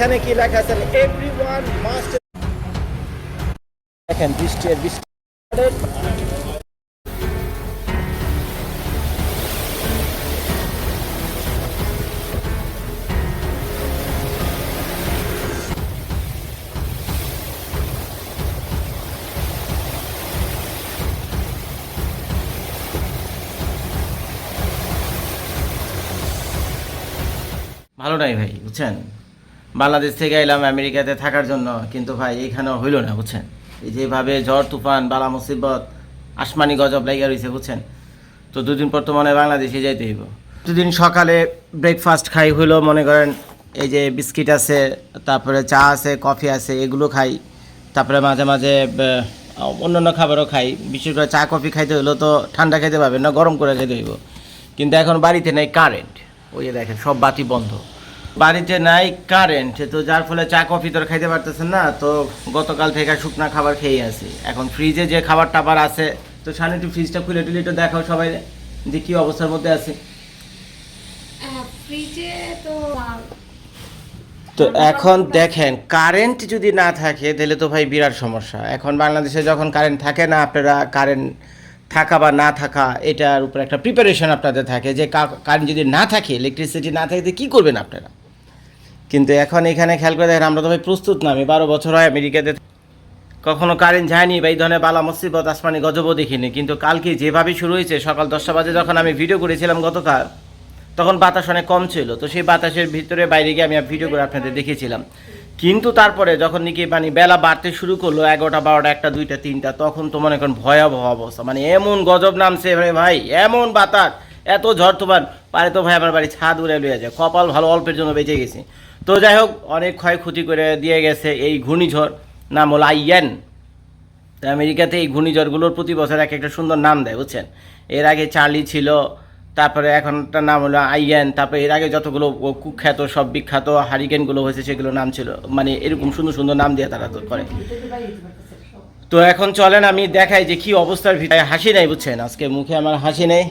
এখানে কি লেখা আছে? এভরিওয়ান মাস্ট দেখেন বৃষ্টি আর বৃষ্টি। ভালো নাই ভাই বুঝছেন? বাংলাদেশ থেকে এলাম আমেরিকাতে থাকার জন্য, কিন্তু ভাই এইখানেও হইল না, বুঝছেন? এই যেভাবে ঝড়, তুফান, বালা মুসিবত, আসমানি গজব লাইগা রয়েছে বুঝছেন? তো দুদিন পর তো মনে বাংলাদেশে যাইতে হইব। দুদিন সকালে ব্রেকফাস্ট খাই, হইল মনে করেন এই যে বিস্কিট আছে, তারপরে চা আছে, কফি আছে, এগুলো খাই। তারপরে মাঝে মাঝে অন্যান্য খাবারও খাই। বিশেষ করে চা, কফি খাইতে হইল তো ঠান্ডা খাইতে পারবেন না, গরম করে খাইতে হইব। কিন্তু এখন বাড়িতে নেই কারেন্ট ওই দেখেন, সব বাতি বন্ধ। বাড়িতে নাই কারেন্ট তো যার ফলে চা কফি তো আর খাইতে পারতেছেন না তো গতকাল থেকে শুকনা খাবার খেয়ে আছি। এখন ফ্রিজে যে খাবার টাবার আছে তো সামনে একটু ফ্রিজটা খুলে টুলে একটু দেখাও সবাই যে কি অবস্থার মধ্যে আছে। ফ্রিজে তো তো এখন দেখেন কারেন্ট যদি না থাকে তাহলে তো ভাই বিরাট সমস্যা। এখন বাংলাদেশে যখন কারেন্ট থাকে না আপনারা কারেন্ট থাকা বা না থাকা এটার উপর একটা প্রিপারেশন আপনাদের থাকে। যে কারেন্ট যদি না থাকে ইলেকট্রিসিটি না থাকে কী করবেন আপনারা? কিন্তু এখন এখানে খেয়াল করে দেখেন, আমরা তো ভাই প্রস্তুত না। আমি বারো বছর হয় আমেরিকাতে কখনো কারেন্ট যায়নি বা এই ধরনের বালা মুসিবত, আসমানি গজবও দেখিনি। কিন্তু কালকে যেভাবে শুরু হয়েছে, সকাল দশটা বাজে যখন আমি ভিডিও করেছিলাম গতকাল, তখন বাতাস অনেক কম ছিল। তো সেই বাতাসের ভিতরে বাইরে গিয়ে আমি ভিডিও করে আপনাদের দেখেছিলাম কিন্তু তারপরে যখন নাকি মানে বেলা বাড়তে শুরু করল, এগারোটা, বারোটা, একটা, দুইটা, তিনটা, তখন তো মনে করেন ভয়াবহ অবস্থা। মানে এমন গজব নামছে ভাই, এমন বাতাস। এত ঝড় তোমার পারে তো ভাই আমার বাড়ি ছাদ উড়ে লইয়া যায়। কপাল ভালো অল্পের জন্য বেঁচে গেছি। তো যাই হোক, অনেক ক্ষয়ক্ষতি করে দিয়ে গেছে এই ঘূর্ণিঝড়, নাম হলো আইয়েন তো আমেরিকাতে এই ঘূর্ণিঝড়গুলোর প্রতি বছর এক একটা সুন্দর নাম দেয়, বুঝছেন? এর আগে চার্লি ছিল, তারপরে এখন এখনটার নাম হলো আইয়ান তারপরে এর আগে যতগুলো কুখ্যাত, সব বিখ্যাত হারিকেনগুলো হয়েছে সেগুলো নাম ছিল মানে এরকম সুন্দর সুন্দর নাম দিয়ে তারা তো করে। তো এখন চলেন, আমি দেখাই যে কি অবস্থার ভিতরে, হাসি নাই, বুঝছেন? আজকে মুখে আমার হাসি নেই।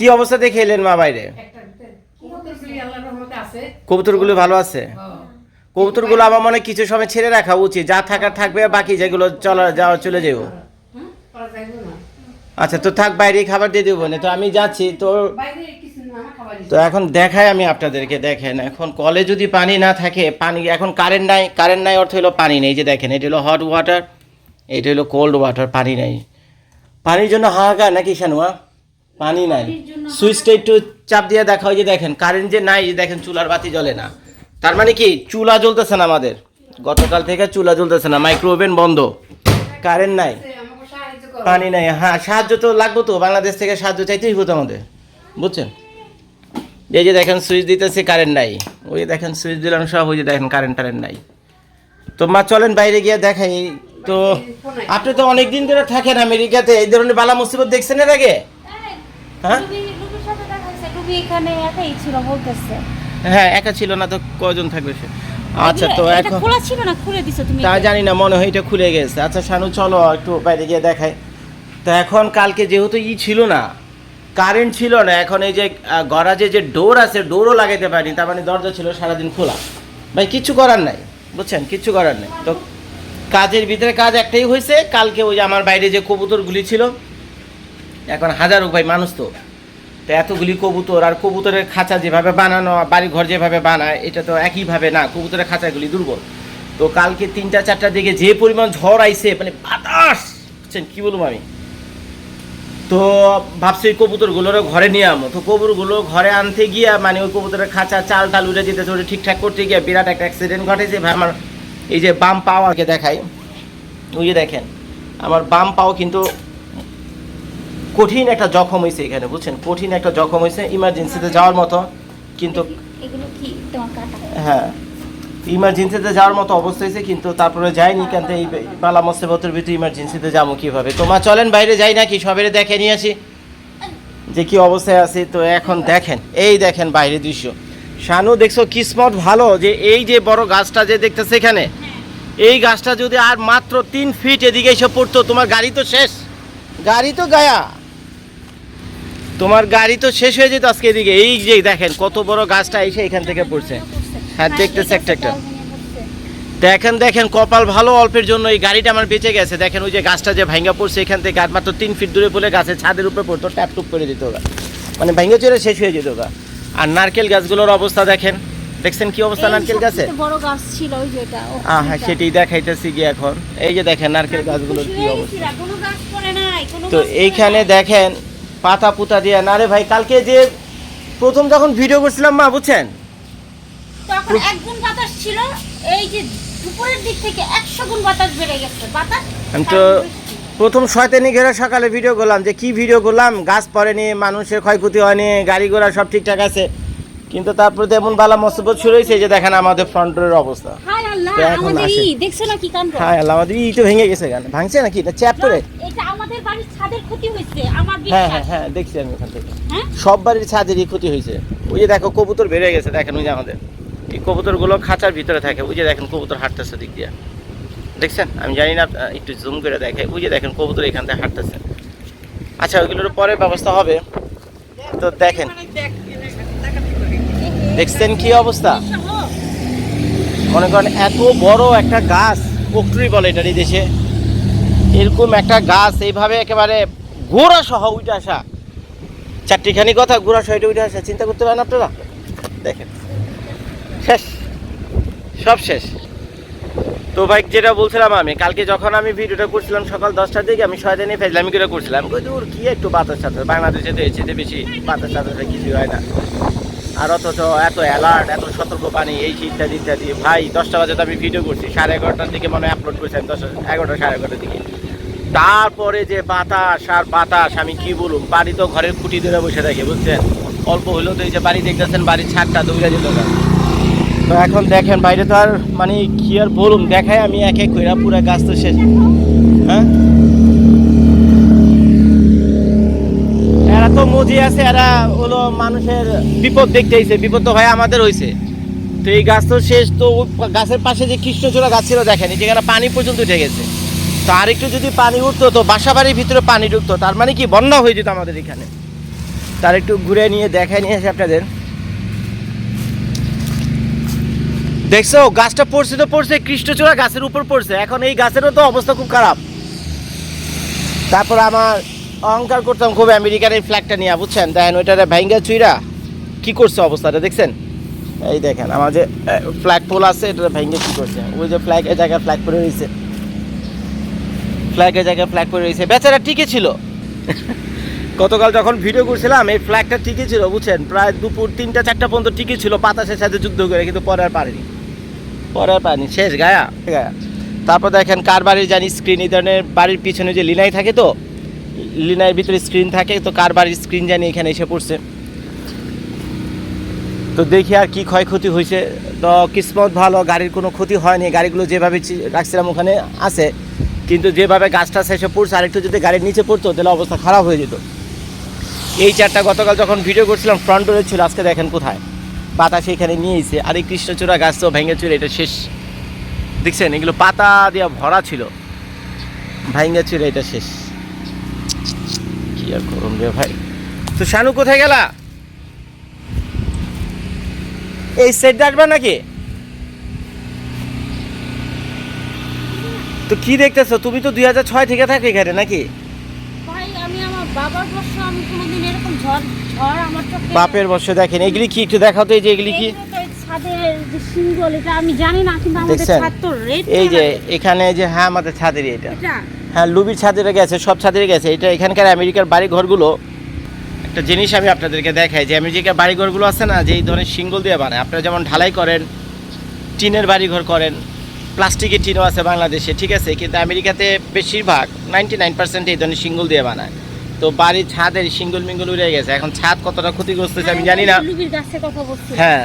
কি অবস্থা দেখে এলেন মা বাইরে? কবুতরগুলো ভালো আছে? কবুতরগুলো আমার মনে কিছু সময় ছেড়ে রাখা উচিত। যা থাকার থাকবে, বাকি যেগুলো চলা যাওয়া, চলে যাব আচ্ছা তো থাক বাইরে খাবার দিয়ে দেবো। না তো আমি যাচ্ছি, তো তো এখন দেখাই আমি আপনাদেরকে, দেখেন, এখন কলে যদি পানি না থাকে, পানি, এখন কারেন্ট নাই কারেন্ট নাই অর্থ হলো পানি নেই। যে দেখেন, এটা হলো হট ওয়াটার এটা হলো কোল্ড ওয়াটার পানি নেই। পানির জন্য হাহাকার নাকি শানুয়া পানি নাই। সুইচটা একটু চাপ দিয়ে দেখা হয় যে দেখেন কারেন্ট যে নাই যে দেখেন চুলার বাতি জ্বলে না। তার মানে কি চুলা জ্বলতেছে না আমাদের। গতকাল থেকে চুলা জ্বলতেছে না মাইক্রো ওভেন বন্ধ। কারেন্ট নাই। পানি নাই হ্যাঁ সাহায্য তো লাগবে তো বাংলাদেশ থেকে সাহায্য চাইতেই হতো আমাদের। বুঝছেন? এই যে দেখেন সুইচ দিতেছে কারেন্ট নাই। ওই দেখেন সুইচ দিলাম সব ওই যে দেখেন কারেন্ট টারেন্ট নাই। তো মা চলেন বাইরে গিয়ে দেখাই। তো আপনি তো অনেক দিন ধরে থাকেন আমেরিকাতে এই ধরনের বালা মুসিবত দেখছেন এর আগে? হ্যাঁ? এখানে একাই ছিল বলতেছে। হ্যাঁ একা ছিল না তো কয়জন থাকবে সে? আচ্ছা তো এখন খোলা ছিল না? খুলে দিছো তুমি তা জানি না মনে হয় এটা খুলে গেছে। আচ্ছা শানু চলো একটু বাইরে গিয়ে দেখাই। তো এখন কালকে যেহেতু ই ছিল না কারেন্ট ছিল না এখন এই যে গরাজে যে ডোর আছে ডোরও লাগাইতে পারিনি তার মানে দরজা ছিল সারাদিন খোলা। ভাই কিচ্ছু করার নাই বুঝছেন? কিচ্ছু করার নাই। তো কাজের ভিতরে কাজ একটাই হয়েছে কালকে ওই যে আমার বাইরে যে কবুতরগুলি ছিল এখন হাজার উপায় মানুষ তো। তো এতগুলি কবুতর আর কবুতরের খাঁচা যেভাবে বানানো বাড়ি ঘর যেভাবে বানায়, এটা তো একইভাবে না, কবুতরের খাঁচাগুলি দুর্বল। তো কালকে তিনটা চারটার দিকে যে পরিমাণ ঝড় আইছে মানে বাতাস, বুঝছেন, কী বলব আমি? তো ভাবছি ওই কবুতরগুলোরও ঘরে নিয়ে আমো। তো কবুতরগুলো ঘরে আনতে গিয়া মানে ওই কবুতরের খাঁচা, চাল টাল উড়ে যেতেছে ওটা ঠিকঠাক করতে গিয়ে বিরাট একটা অ্যাক্সিডেন্ট ঘটেছে। ভাই, আমার এই যে বাম পাওয়াকে দেখাই। ওই যে দেখেন, আমার বাম পাও কিন্তু কঠিন একটা জখম হয়েছে এখানে বুঝছেন? কঠিন একটা জখম হয়েছে ইমার্জেন্সিতে যাওয়ার মতো কিন্তু তোমার হ্যাঁ ইমার্জেন্সিতে যাওয়ার মতো অবস্থা হয়েছে কিন্তু তারপরে যাইনি কেন? এই বালা মুসিবতের ভিতরে ইমার্জেন্সিতে যাব কীভাবে? তো মা চলেন বাইরে যাই নাকি সবেরে দেখে নিয়ে আসি। যে কি অবস্থায় আছে তো এখন দেখেন এই দেখেন বাইরে দৃশ্য। শানু দেখছ কিসমত ভালো যে এই যে বড় গাছটা যে দেখতেছে এখানে এই গাছটা যদি আর মাত্র তিন ফিট এদিকে এসে পড়তো তোমার গাড়ি তো শেষ। গাড়ি তো গায়া। তোমার গাড়ি তো শেষ হয়ে যেত আজকে এদিকে। এই যে দেখেন কত বড় গাছটা এসে এখান থেকে পড়ছে। হ্যাঁ দেখতেছে একটা একটা। দেখেন দেখেন কপাল ভালো অল্পের জন্য এই গাড়িটা আমার বেঁচে গেছে। দেখেন ওই যে গাছটা যে ভাঙ্গা পড়ছে এখান থেকে গাছ মাত্র তিন ফিট দূরে পড়ে গাছের ছাদের উপরে পড়তো ট্যাপ টুপ করে দিত ওরা। মানে ভেঙে চলে শেষ হয়ে যেত ওরা। আর নারকেল গাছগুলোর অবস্থা দেখেন। দেখছেন কি অবস্থা নারকেল গাছে? সবচেয়ে বড় গাছ ছিল ওই যেটা ও, হ্যাঁ সেটাই দেখাইতেছি কি এখন। এই যে দেখেন নারকেল গাছগুলোর কি অবস্থা। গাছ তো এইখানে দেখেন পাতা পুতা দিয়ে না রে ভাই কালকে যে প্রথম যখন ভিডিও করছিলাম মা বুঝছেন? তখন একগুণ বাতাস ছিল এই যে দুপুরের দিক থেকে একশো গুণ বাতাস বেড়ে গেছে। বাতাস আমি তো প্রথম শয়তানি ঘেরা সকালে ভিডিও করলাম যে কি ভিডিও করলাম? গাছ পড়েনি মানুষের ক্ষয়ক্ষতি হয়নি গাড়ি ঘোড়া সব ঠিকঠাক আছে। কিন্তু তারপরে তো এমন বালা মসবত শুরু হয়েছে যে দেখেন আমাদের ফ্রন্ট অবস্থা। হায় আল্লাহ তো এখন আমাদের আসে। ই দেখছ না কি কাণ্ড? হ্যাঁ আল্লাহ আমাদের ই তো ভেঙে গেছে কেন ভাঙছে নাকি? এটা চ্যাপ করে? এটা আমাদের বাড়ির ছাদের ক্ষতি হয়েছে আমার হ্যাঁ বিশ্বাস। হ্যাঁ হ্যাঁ দেখছি আমি ওখান থেকে। হ্যাঁ? সব বাড়ির ছাদেরই ক্ষতি হয়েছে। ওই যে দেখো কবুতর বেড়ে গেছে দেখেন ওই যে আমাদের। এই কবুতরগুলো খাঁচার ভিতরে থাকে ওই যে দেখেন কবুতর হাঁটতেছে দিক দিয়ে। দেখছেন? আমি জানি না আহ, একটু জুম করে দেখে। ওই যে দেখেন কবুতর এখান থেকে হাঁটতেছে। আচ্ছা ওইগুলোর পরে ব্যবস্থা হবে। তো দেখেন। দেখছেন কি অবস্থা? মনে করেন এত বড় একটা গাছ পোক্টরি বলে এটার এই দেশে। এরকম একটা গাছ, এইভাবে একেবারে গোড়া সহ উঠে আসা। চারটিখানি কথা, গোড়া সহ এটা উঠে আসা। চিন্তা করতে পারেন আপনারা? দেখেন। শেষ। সব শেষ। তো ভাই, যেটা বলছিলাম আমি, কালকে যখন আমি ভিডিওটা করছিলাম সকাল দশটার দিকে, আমি শয়তানি ফেজলামি করে করছিলাম। দূর, কি একটু বাতাস সাথে বাংলাদেশে তো চেয়ে বেশি বাতাস সাথে কিছুই হয় না। আর অথচ এত অ্যালার্ট এত সতর্ক পানি, এই ইত্যাদি ইত্যাদি ভাই, দশটা বাজে তো আমি ভিডিও করছি, সাড়ে এগারোটার দিকে মনে আপলোড করেছিলাম দশ, এগারোটা, সাড়ে এগারোটার দিকে। তারপরে যে বাতাস আর বাতাস, আমি কি বলুন বাড়ি তো ঘরের খুঁটি ধরে বসে থাকে, বুঝছেন? অল্প হলেও তো এই যে বাড়ি দেখতেছেন, বাড়ির ছাদটা দৌড়ে যেত না তো এখন দেখেন, বাইরে তো আর মানে কি আর বলুন দেখায় আমি এক এক পুরো গাছ তো শেষ। হ্যাঁ? এরা তো মজি আছে, এরা মানুষের বিপদ দেখতে আইছে, বিপদ তো ভাই আমাদের হইছে। তো এই গাছ তো শেষ, তো ওই গাছের পাশে যে কৃষ্ণচূড়া গাছ ছিল দেখেন যেখানে পানি পর্যন্ত উঠে গেছে। তো আরেকটু যদি পানি উঠতো, তো বাসা বাড়ির ভিতরে পানি ঢুকতো, তার মানে কি বন্যা হয়ে যেত আমাদের এখানে। তার একটু ঘুরে নিয়ে, দেখায় নিয়ে আপনাদের। দেখছ, গাছটা পড়ছে তো পড়ছে, কৃষ্ণচূড়া গাছের উপর পড়ছে, এখন এই গাছেরও তো অবস্থা খুব খারাপ। তারপর আমার অহংকার করতাম খুব আমেরিকার এই ফ্ল্যাগটা নিয়ে, বুঝছেন? দেখেন ওইটারে ভাইঙ্গা চুইরা কি করছে অবস্থাটা, দেখছেন? এই দেখেন, আমার যে ফ্ল্যাগ পোল আছে এটা ভেঙে কি করছে? ওই যে ফ্ল্যাগ এই জায়গায় ফ্ল্যাগ পরে রয়েছে। ফ্ল্যাগের জায়গায় ফ্ল্যাগ পরে রয়েছে। বেচারা টিকে ছিল। গতকাল যখন ভিডিও করছিলাম, এই ফ্ল্যাগটা ঠিকই ছিল, বুঝছেন? প্রায় দুপুর তিনটা, চারটা পর্যন্ত ঠিকই ছিল, বাতাসের সাথে যুদ্ধ করে, কিন্তু পরে আর পারেনি। পরে আর পারেনি। শেষ, গায়া? গায়া। তারপর দেখেন, কার বাড়ির জানি স্ক্রিন এই ধরনের বাড়ির পিছনে যে লিনাই থাকে তো লিনাইয়ের ভিতরে স্ক্রিন থাকে, তো কার বাড়ির স্ক্রিন জানি এখানে এসে পড়ছে। তো দেখি আর কি ক্ষয়ক্ষতি হয়েছে। তো কিসমত ভালো, গাড়ির কোনো ক্ষতি হয়নি, গাড়িগুলো যেভাবে রাখছিলাম ওখানে আছে, কিন্তু যেভাবে গাছটা শেষে পড়ছে, আরেকটু যদি গাড়ির নিচে পড়তো, তাহলে অবস্থা খারাপ হয়ে যেত। এই চারটা গতকাল যখন ভিডিও করছিলাম ফ্রন্ট ডোরে ছিল, আজকে দেখেন কোথায়? বাতাস এখানে নিয়ে এসে, আর এই কৃষ্ণচূড়া গাছ তো ভেঙে চুরে, এটা শেষ। দেখছেন? এগুলো পাতা দিয়া ভরা ছিল। ভাইঙ্গা চুরে, এটা শেষ। আর করুন রে ভাই। তো শানু কোথায় গেলা? এই সেট আসবে নাকি? তো কি দেখতেছো? তুমি তো দুই হাজার ছয় থেকে থাকো এখানে নাকি? ভাই আমি আমার বাবার বর্ষ আমি কোনোদিন এরকম ঝড় ঝড় আমার চোখে বাপের বর্ষ দেখেন এগুলি কি একটু দেখাও তো এই যে এগুলি কি? এই যে আমি জানি না কিন্তু আমাদের দেখছেন? ছাদ তো রেড এই যে এখানে যে হ্যাঁ আমাদের ছাদেরই এটা। এটা হ্যাঁ লুবির ছাদেরে গেছে সব ছাদেরে গেছে। এটা এখানকার আমেরিকার বাড়ি ঘরগুলো একটা জিনিস আমি আপনাদেরকে দেখাই যে আমেরিকার বাড়ি ঘরগুলো আছে না যে এই ধরনের সিঙ্গল দিয়ে বানায়। আপনারা যেমন ঢালাই করেন টিনের বাড়ি ঘর করেন প্লাস্টিকের টিনও আছে বাংলাদেশে ঠিক আছে? কিন্তু আমেরিকাতে বেশিরভাগ নাইনটি নাইন পার্সেন্ট এই ধরনের সিঙ্গল দিয়ে বানায়। তো বাড়ির ছাদের সিঙ্গল মিঙ্গল উড়ে গেছে। এখন ছাদ কতটা ক্ষতিগ্রস্ত হয়েছে আমি জানি না। বলছি। হ্যাঁ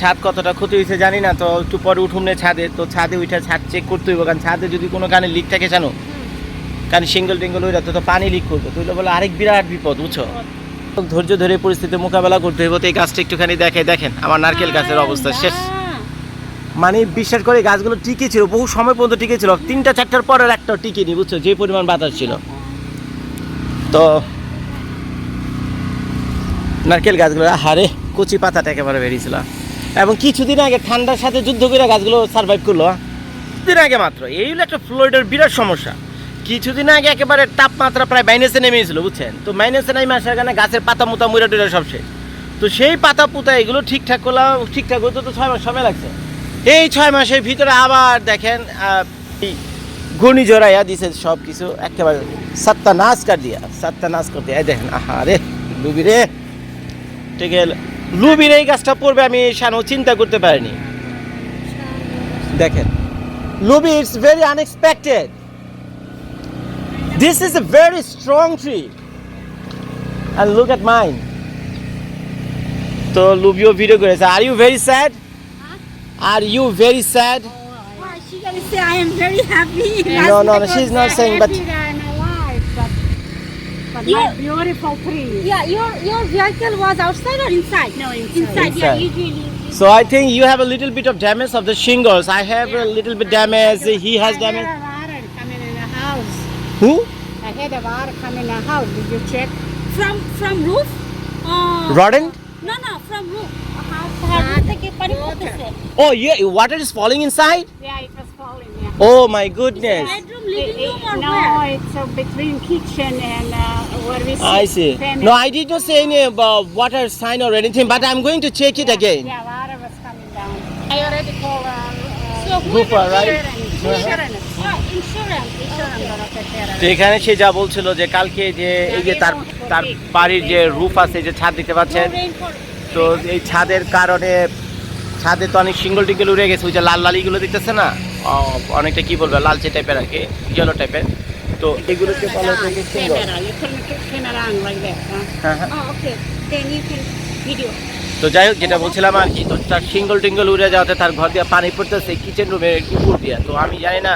ছাদ কতটা ক্ষতি হয়েছে জানি না তো একটু পরে উঠুন ছাদে। তো ছাদে উঠে ছাদ চেক করতে হইব কারণ ছাদে যদি কোনো কানে লিক থাকে জানো? কারণ সিঙ্গল টিঙ্গল হয়ে তো পানি লিক করবে তো বলে আরেক বিরাট বিপদ বুঝছ? ধৈর্য ধরে পরিস্থিতি মোকাবেলা করতে হইব তো এই গাছটা একটুখানি দেখে দেখেন আমার নারকেল গাছের অবস্থা শেষ। মানে বিশ্বাস করে গাছগুলো টিকে ছিল বহু সময় পর্যন্ত টিকে ছিল তিনটা চারটার পর আর একটা টিকেনি বুঝছ? যে পরিমাণ বাতাস ছিল। তো নারকেল গাছগুলো হারে কচি পাতাটা একেবারে বেরিয়েছিল। এবং কিছুদিন আগে ঠান্ডার সাথে যুদ্ধ করে গাছগুলো সার্ভাইভ করল হ্যাঁ? দিন আগে মাত্র এই হলো একটা ফ্লোরিডার বিরাট সমস্যা। কিছুদিন আগে একেবারে তাপমাত্রা প্রায় মাইনাসে নেমে গেছিল বুঝছেন? তো মাইনাসে নেমে আসার কারণে গাছের পাতা মুতা মুড়া টুড়া সব শেষ। তো সেই পাতা পুতা এগুলো ঠিকঠাক করলাম, ঠিকঠাক হতে তো ছয় মাস সময় লাগছে। এই ছয় মাসের ভিতরে আবার দেখেন ঘূর্ণি জড়াইয়া দিছে সব কিছু একেবারে সাত্তা নাচ কাট দিয়া সাত্তা নাচ করতে এই দেখেন, আহা রে, লুবি রে। ঠিক লুবির এই গাছটা পড়বে আমি সানো চিন্তা করতে পারিনি। দেখেন, Lubi it's very unexpected This is a very strong tree and look at mind তো লুবিও ভিডিও করেছে are you very sad are you very sad Why, she gonna say I am very happy. No, no, no, she's not saying, but Happy that I'm alive, but, but Yeah. my beautiful tree. Yeah, your your vehicle was outside or inside? No, inside. Inside, Inside. yeah, usually. so I think you have a little bit of damage of the shingles. I have a little bit damage. He has I damage. Who? I had a war coming house. Did you check? From from roof? Uh, Rodent? No, no, from roof. Oh, yeah, water is falling inside? Yeah, it was falling, yeah. Oh my goodness. bedroom, living room or no, where? it's uh, between kitchen and uh, where we I see. Family. No, I did not see any about water sign or anything, but I'm going to check it yeah, again. Yeah, water was coming down. I already called uh, uh, so Bupa, right? Sharon. Sharon. তো এখানে সে যা বলছিল যে কালকে যে এই যে তার তার বাড়ির যে রুফ আছে যে ছাদ দিতে for তো এই ছাদের কারণে ছাদে তো অনেক সিঙ্গল টিঙ্গল উড়ে গেছে ওই যে লাল লাল লালিগুলো দেখতেছে না? ও, অনেকটা কি বলব লালচে টাইপের আর কি ইয়েলো টাইপের তো এগুলোকে বলা সিঙ্গল? হ্যাঁ হ্যাঁ। Oh. তো যাই হোক যেটা বলছিলাম আর কি তো তার সিঙ্গল টিঙ্গল উড়ে যাওয়াতে তার ঘর দিয়ে পানি পড়তেছে কিচেন রুমের উপর দিয়ে। তো আমি জানি না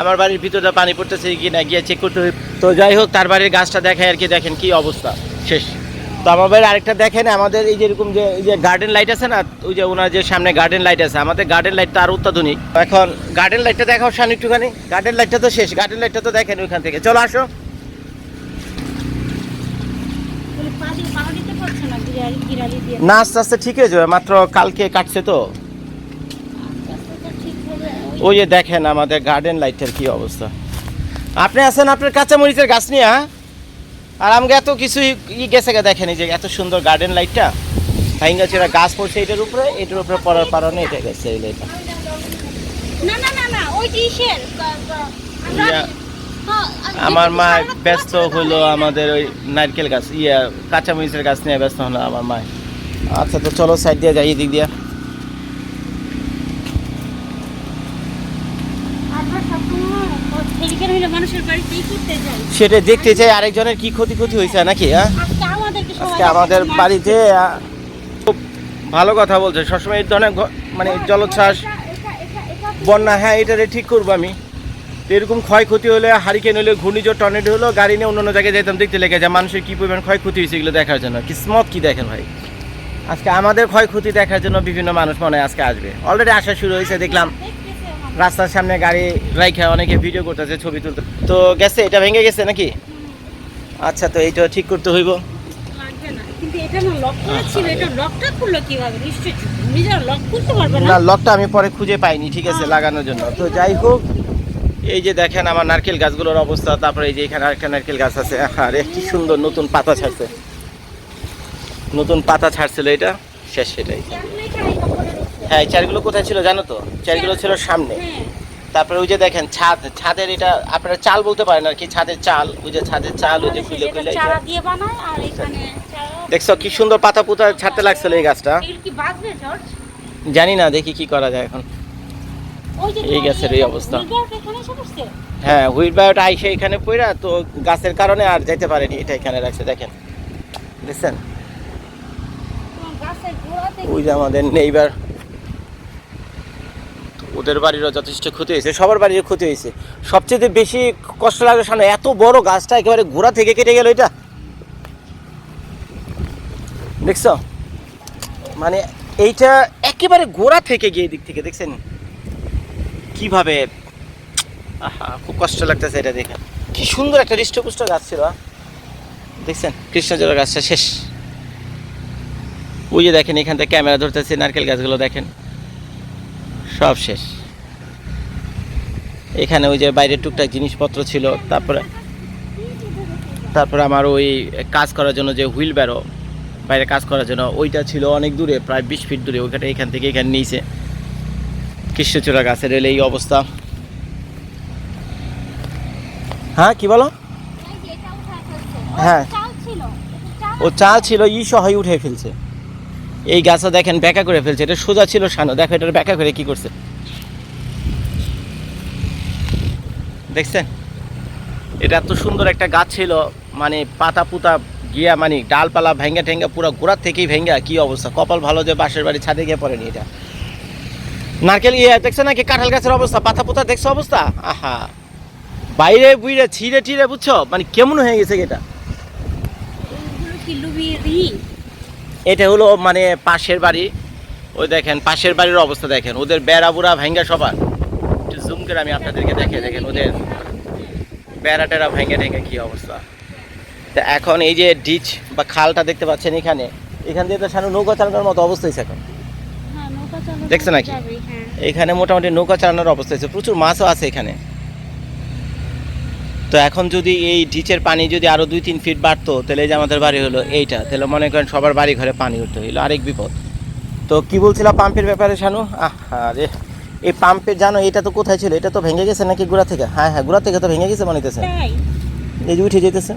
আমার বাড়ির ভিতরে পানি পড়তেছে কি না গিয়ে চেক করতে হবে। তো যাই হোক তার বাড়ির গাছটা দেখায় আর কি দেখেন কি অবস্থা। শেষ। তো আমার বাড়ির আরেকটা দেখেন আমাদের এই যেরকম যে এই যে গার্ডেন লাইট আছে না ওই যে ওনার যে সামনে গার্ডেন লাইট আছে আমাদের গার্ডেন লাইটটা আর অত্যাধুনিক। এখন গার্ডেন লাইটটা দেখাও সামনে একটুখানি। গার্ডেন লাইটটা তো শেষ গার্ডেন লাইটটা তো দেখেন ওইখান থেকে। চলো আসো। না আস্তে আস্তে ঠিক হয়ে যাবে মাত্র কালকে কাটছে তো। ওই যে দেখেন আমাদের গার্ডেন লাইটের কি অবস্থা। আপনি আছেন আপনার কাঁচামরিচের গাছ নিয়ে হ্যাঁ? আর আমাকে এত কিছু ই গেছে দেখেন এই যে এত সুন্দর গার্ডেন লাইটটা ভাইঙ্গা ছেড়া গাছ পড়ছে এটার উপরে এটার উপরে পড়ার কারণে এটা গেছে এই লাইটটা আমরা মা ব্যস্ত এই- আমাদের ওই নারকেল গাছ ইয়া কাঁচামরিচের গাছ নিয়ে ব্যস্ত হলো আমার মা আচ্ছা তো চলো সাইড দিয়ে যাই এদিক দিয়ে আমরা সবসময় ওই হেলিকপ্টার হইলে মানুষের বাড়িতেই করতে যাই সেটা দেখতে চাই আরেকজনের কি ক্ষতি ক্ষতি হয়েছে নাকি হ্যাঁ? আজকে আমাদের বাড়িতে খুব ভালো কথা বলছে। সবসময় এই ধরনের মানে জলোচ্ছ্বাস এটা এটা বন্যা হ্যাঁ এটারে ঠিক করব আমি। এরকম ক্ষয়ক্ষতি হলে হারিকেন হলে ঘূর্ণিঝড় টর্নেডো হলো গাড়ি নিয়ে অন্য অন্য জায়গায় যেতাম দেখতে লেগে যায়। মানুষের কী পরিমাণ ক্ষয়ক্ষতি হয়েছে এগুলো দেখার জন্য? কিসমত কি দেখেন ভাই? আজকে আমাদের ক্ষয়ক্ষতি দেখার জন্য বিভিন্ন মানুষ মনে হয় আজকে আসবে। অলরেডি আসা শুরু হয়েছে দেখলাম। রাস্তার সামনে গাড়ি রাইখা অনেকে ভিডিও করতেছে ছবি তুলতে। তো গেছে এটা ভেঙে গেছে নাকি? আচ্ছা তো এইটা ঠিক করতে হইব। না। লকটা লকটা আমি পরে খুঁজে পাইনি ঠিক আছে লাগানোর জন্য। তো যাই হোক এই যে দেখেন আমার নারকেল গাছগুলোর অবস্থা তারপরে এই যে এখানে আরেকটা নারকেল গাছ আছে। আরে কি সুন্দর নতুন পাতা ছাড়ছে। নতুন পাতা ছাড়ছিল এটা শেষ সেটাই। হ্যাঁ এই চারগুলো কোথায় ছিল জানো তো? চারগুলো ছিল সামনে। হ্যাঁ। তারপরে ওই যে দেখেন ছাদ ছাদের এটা আপনারা চাল বলতে পারেন আর কি ছাদের চাল ওই যে ছাদের চাল ওই যে খুলে এটা খুলে চারা দিয়ে বানায় আর এখানে দেখছ কি সুন্দর পাতা পুতা ছাড়তে লাগছিল এই গাছটা। কি বাঁচবে জর্জ জানি না দেখি কি করা যায় এখন। এই গাছের এই ইয়ে, অবস্থা। এসে বসছে হ্যাঁ হুইট বায়োটা আইসে এখানে পইরা তো গাছের কারণে আর যাইতে পারেনি এটা এখানে রাখছে দেখেন। দেখছেন? ওই যে আমাদের নেইবার ওদের বাড়িরও যথেষ্ট ক্ষতি হয়েছে, সবার বাড়ির ক্ষতি হয়েছে। সবচেয়ে বেশি কষ্ট লাগে সামনে, এত বড় গাছটা একেবারে গোড়া থেকে কেটে গেল এটা। দেখছ? মানে এইটা একেবারে গোড়া থেকে গিয়ে দিক থেকে, দেখছেন? কীভাবে? আহা, খুব কষ্ট লাগতেছে এটা দেখে। কি সুন্দর একটা হৃষ্টপুষ্ট গাছ ছিল দেখছেন? কৃষ্ণচূড়া গাছটা শেষ। ওই যে দেখেন, এখান থেকে ক্যামেরা ধরতেছে, নারকেল গাছগুলো দেখেন। সব শেষ। এখানে ওই যে বাইরের টুকটাক জিনিসপত্র ছিল তারপরে তারপরে আমার ওই কাজ করার জন্য যে হুইল ব্যারো বাইরে কাজ করার জন্য ওইটা ছিল অনেক দূরে প্রায় বিশ ফিট দূরে ওইখানে এখান থেকে এখানে নিয়েছে। কৃষ্ণচূড়া গাছের রেলে এই অবস্থা। হ্যাঁ কি বলো? হ্যাঁ। ও চাল ছিল ই সহায় উঠে ফেলছে। এই গাছটা দেখেন ব্যাকা করে ফেলছে। এটা সোজা ছিল সানো দেখো, এটার ব্যাকা করে কি করছে? দেখছেন? এটা এত সুন্দর একটা গাছ ছিল মানে পাতা পুতা গিয়া মানে ডালপালা ভেঙ্গা ঠেঙ্গা পুরো গোড়ার থেকেই ভেঙ্গা কি অবস্থা? কপাল ভালো যে বাসের বাড়ি ছাদে গিয়ে পড়েনি এটা। নারকেল ইয়ে দেখছ নাকি? কাঁঠাল গাছের অবস্থা, পাতা পুতা দেখছ অবস্থা? আহা! বাইরে বুইরে ছিঁড়ে টিড়ে, বুঝছ? মানে কেমন হয়ে গেছে এটা? এটা হলো মানে পাশের বাড়ি। ওই দেখেন পাশের বাড়ির অবস্থা দেখেন। ওদের বেড়া বুড়া ভাঙ্গা সবার। একটু জুম করে আমি আপনাদেরকে দেখে দেখেন ওদের বেড়া টেরা ভাঙ্গা ঠেঙ্গা কি অবস্থা। তা এখন এই যে ডিচ বা খালটা দেখতে পাচ্ছেন এখানে এখান দিয়ে তো সামনে নৌকা চালানোর মতো অবস্থা হয়েছে এখন। হ্যাঁ দেখছ নাকি? হ্যাঁ। এখানে মোটামুটি নৌকা চালানোর অবস্থা হয়েছে। প্রচুর মাছও আছে এখানে। তো এখন যদি এই ডিচের পানি যদি আরও দুই তিন ফিট বাড়তো তাহলে এই যে আমাদের বাড়ি হলো এইটা তাহলে মনে করেন সবার বাড়ি ঘরে পানি উঠতো হইল আরেক বিপদ। তো কি বলছিলাম পাম্পের ব্যাপারে শানু? আরে এই পাম্পের জানো এটা তো কোথায় ছিল? এটা তো ভেঙে গেছে নাকি গুড়া থেকে? হ্যাঁ হ্যাঁ গুড়া থেকে তো ভেঙে গেছে মনে হইতেছে এই যে উঠে যেতেছে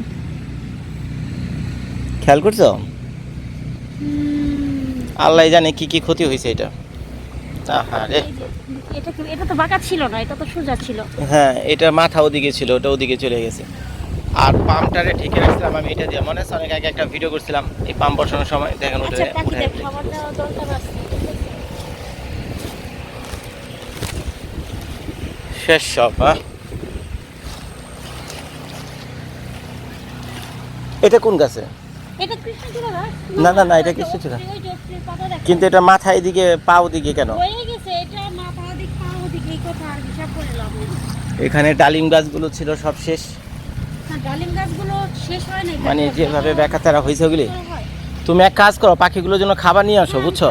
খেয়াল করছ? আল্লাহ জানে কি কি ক্ষতি হয়েছে এটা। এই এটা কি এটা তো বাঁকা ছিল না এটা তো সোজা ছিল। হ্যাঁ এটা মাথা ওদিকে ছিল ওটা ওদিকে চলে গেছে। আর পাম্পটারে ঠিকই রাখছিলাম আমি এটা দিয়ে। মনে আছে অনেক আগে একটা ভিডিও করছিলাম এই পাম্প বসানোর সময়? দেখেন ওটা আচ্ছা আছে। শেষ সব হ্যাঁ? এটা কোন গাছ? না, না, না, এটা কৃষ্ণচূড়া। কিন্তু এটা মাথা এদিকে পা ওদিকে কেন? গেছে এটা মাথা দিক নেই। এখানে ডালিম গাছগুলো ছিল সব শেষ। মানে যেভাবে বেকাতারা হয়েছে ওগুলি। তুমি এক কাজ করো পাখিগুলোর জন্য খাবার নিয়ে আসো বুঝছ?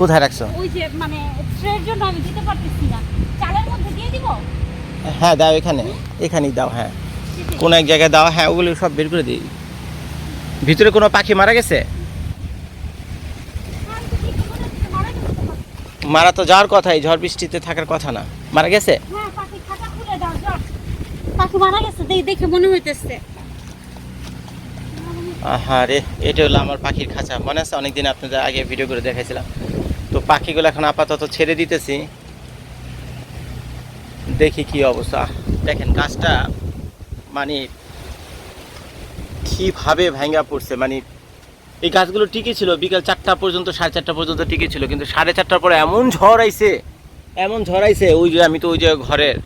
কোথায় রাখছো? মানে হ্যাঁ দাও এখানে। এখানেই দাও হ্যাঁ। কোন এক জায়গায় দাও হ্যাঁ ওগুলো সব বের করে দিই। ভিতরে কোনো পাখি মারা গেছে? মারা তো যাওয়ার কথা এই ঝড় বৃষ্টিতে থাকার কথা না। মারা গেছে? হ্যাঁ দেখ মনে হইতেছে। আহা রে এটা হলো আমার পাখির খাঁচা। মনে আছে অনেকদিন আপনাদের আগে ভিডিও করে দেখাইছিলাম। তো পাখিগুলো এখন আপাতত ছেড়ে দিতেছি। দেখি কি অবস্থা। দেখেন গাছটা মানে কীভাবে ভাঙ্গা পড়ছে? মানে এই গাছগুলো টিকে ছিল, বিকাল চারটা পর্যন্ত, সাড়ে চারটা পর্যন্ত টিকে ছিল, কিন্তু সাড়ে চারটার পরে এমন ঝড় আইছে, এমন ঝড় আইছে, ওই যে আমি তো ওই যে ঘরের,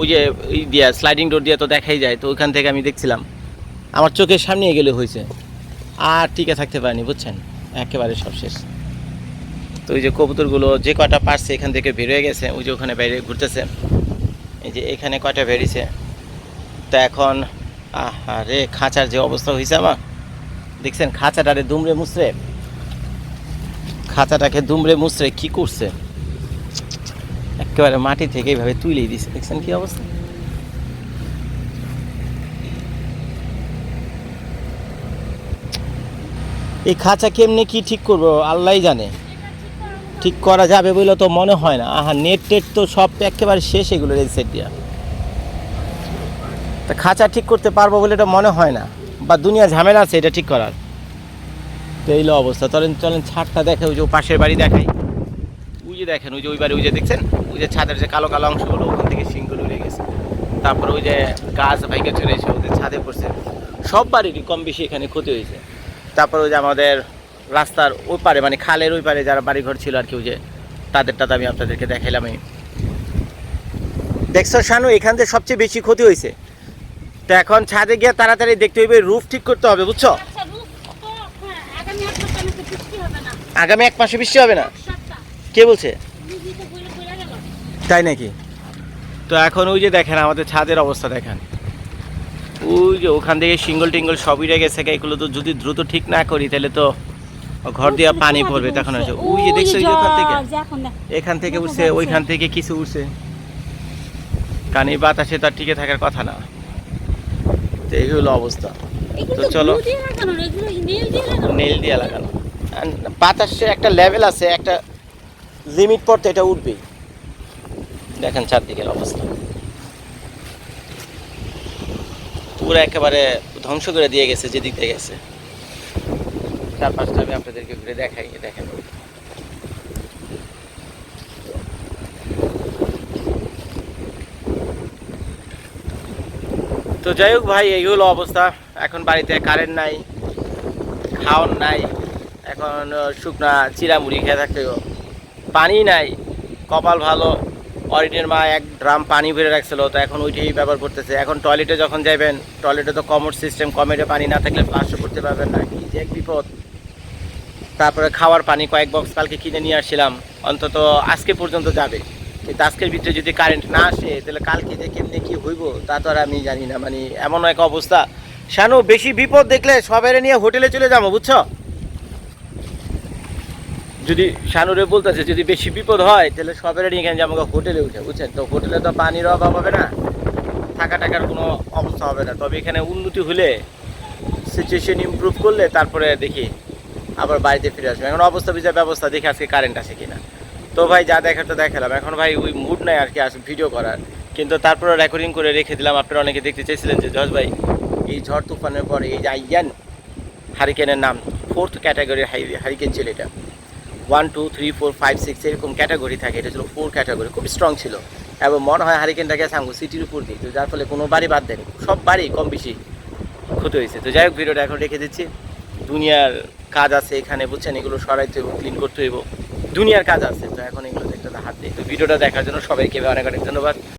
ওই যে ওই দিয়া স্লাইডিং ডোর দিয়ে তো দেখাই যায়, তো ওইখান থেকে আমি দেখছিলাম, আমার চোখের সামনে গেলে হয়েছে আর টিকে থাকতে পারিনি, বুঝছেন? একেবারে সব শেষ। তো ওই যে কবুতরগুলো যে কটা পারছে এখান থেকে বেরিয়ে গেছে, ওই যে ওখানে বাইরে ঘুরতেছে, এই যে এখানে কয়টা বেরিয়েছে, তা এখন আরে খাঁচার যে অবস্থা হয়েছে আমার। দেখছেন খাঁচাটা খাঁচাটারে দুমড়ে মুচড়ে। খাঁচাটাকে দুমড়ে মুচড়ে কি করছে? একেবারে মাটি থেকে এইভাবে তুলেই দিছে। দেখছেন কি অবস্থা? এই খাঁচা কেমনে কি ঠিক করব আল্লাহই জানে। ঠিক করা যাবে বলে তো মনে হয় না। আহা নেট টেট তো সব একেবারে শেষ এগুলো এই দিয়া। তা খাঁচা ঠিক করতে পারব বলে এটা মনে হয় না, বা দুনিয়া ঝামেলা আছে এটা ঠিক করার। তো এইলো অবস্থা। চলেন চলেন ছাদটা দেখে ওই যে পাশের বাড়ি দেখাই। ওই যে দেখেন, ওই যে ওই বাড়ি, ওই যে দেখছেন? ওই যে ছাদের যে কালো কালো অংশগুলো, ওখান থেকে শিংগুলো উড়ে গেছে। তারপর ওই যে গাছ ভাইকে চলে এসে ওদের ছাদে পড়ছে। সব বাড়িরই কম বেশি এখানে ক্ষতি হয়েছে। তারপর ওই যে আমাদের রাস্তার ওই পারে মানে খালের ওই পারে যারা বাড়িঘর ছিল আর কি, ওই যে তাদেরটা তো আমি আপনাদেরকে দেখাইলাম দেখছ, শানু, এখান থেকে সবচেয়ে বেশি ক্ষতি হয়েছে। তো এখন ছাদে গিয়ে তাড়াতাড়ি দেখতে হইবে রুফ ঠিক করতে হবে বুঝছ? আচ্ছা হ্যাঁ আগামী এক মাসে বৃষ্টি হবে না? কে বলছে? তাই নাকি? তো এখন ওই যে দেখেন আমাদের ছাদের অবস্থা দেখেন। ওই যে ওখান থেকে সিঙ্গল টিঙ্গল সবই গেছে এগুলো তো যদি দ্রুত ঠিক না করি তাহলে তো ঘর দিয়ে পানি পড়বে তখন হচ্ছে ওই যে দেখছ ওখান থেকে? এখন থেকে উঠছে ওইখান থেকে কিছু উঠছে এই বাতাসে তার টিকে থাকার কথা না। তো এই হলো অবস্থা। তো চলো। নেল দিয়ে লাগানো বাতাসে একটা লেভেল আছে একটা লিমিট পড়তে এটা উঠবেই। দেখেন চারদিকের অবস্থা। পুরো একেবারে ধ্বংস করে দিয়ে গেছে যেদিক দিয়ে গেছে। চার পাঁচটা আমি আপনাদেরকে ঘুরে দেখাই দেখেন। তো যাই হোক ভাই, এই হলো অবস্থা। এখন বাড়িতে কারেন্ট নাই খাওয়ান নাই, এখন শুকনা চিরামুড়ি খেয়ে থাকতে। পানি নাই, কপাল ভালো। অরিনের মা এক ড্রাম পানি ভরে রাখছিল, তো এখন ওইটাই ব্যবহার করতেছে। এখন টয়লেটে যখন যাবেন টয়লেটে তো কমোড সিস্টেম কমেডে পানি না থাকলে ফ্লাশ করতে পারবেন না। কি যে এক বিপদ। তারপরে খাওয়ার পানি কয়েক বক্স কালকে কিনে নিয়ে আসছিলাম। অন্তত আজকে পর্যন্ত যাবে। কিন্তু আজকের ভিতরে যদি কারেন্ট না আসে, তাহলে কালকে যে কেমনে কি হইব তা তো আর আমি জানি না। মানে এমন এক অবস্থা। শানু, বেশি বিপদ দেখলে সবাই নিয়ে হোটেলে চলে যাব, বুঝছ? যদি শানুরে বলতেছে, যদি বেশি বিপদ হয়, তাহলে সবাই নিয়ে এখানে যাব হোটেলে উঠে, বুঝছেন? তো হোটেলে তো পানির অভাব হবে না, থাকা টাকার কোনো অবস্থা হবে না। তবে এখানে উন্নতি হলে সিচুয়েশন ইমপ্রুভ করলে তারপরে দেখি, আবার বাড়িতে ফিরে আসবে। এখন অবস্থা বিচার ব্যবস্থা দেখে আজকে কারেন্ট আসে কিনা। তো ভাই যা দেখার তো দেখালাম। এখন ভাই ওই মুড নাই আর কি আস ভিডিও করার। কিন্তু তারপরে রেকর্ডিং করে রেখে দিলাম, আপনারা অনেকে দেখতে চেয়েছিলেন যে, জজ ভাই, এই ঝড় তুফানের পরে এই যে আইয়ান হারিকেনের নাম ফোর্থ ক্যাটাগরির হারিকেন ছিল এটা। One two three four five six এরকম ক্যাটাগরি থাকে, এটা ছিল ফোর ক্যাটাগরি খুব স্ট্রং ছিল। এবং মনে হয় হারিকেনটাকে সাঙ্গু সিটির উপর দিয়ে, তো যার ফলে কোনো বাড়ি বাদ দেয়নি, সব বাড়ি কম বেশি ক্ষতি হয়েছে। তো যাই হোক, ভিডিওটা এখন রেখে দিচ্ছি। দুনিয়ার কাজ আছে এখানে, বুঝছেন, এগুলো সরাইতে হইব ক্লিন করতে হইব। দুনিয়ার কাজ আছে, তো এখন এগুলো দেখতে হাত দিই তো ভিডিওটা দেখার জন্য সবাইকে অনেক অনেক ধন্যবাদ।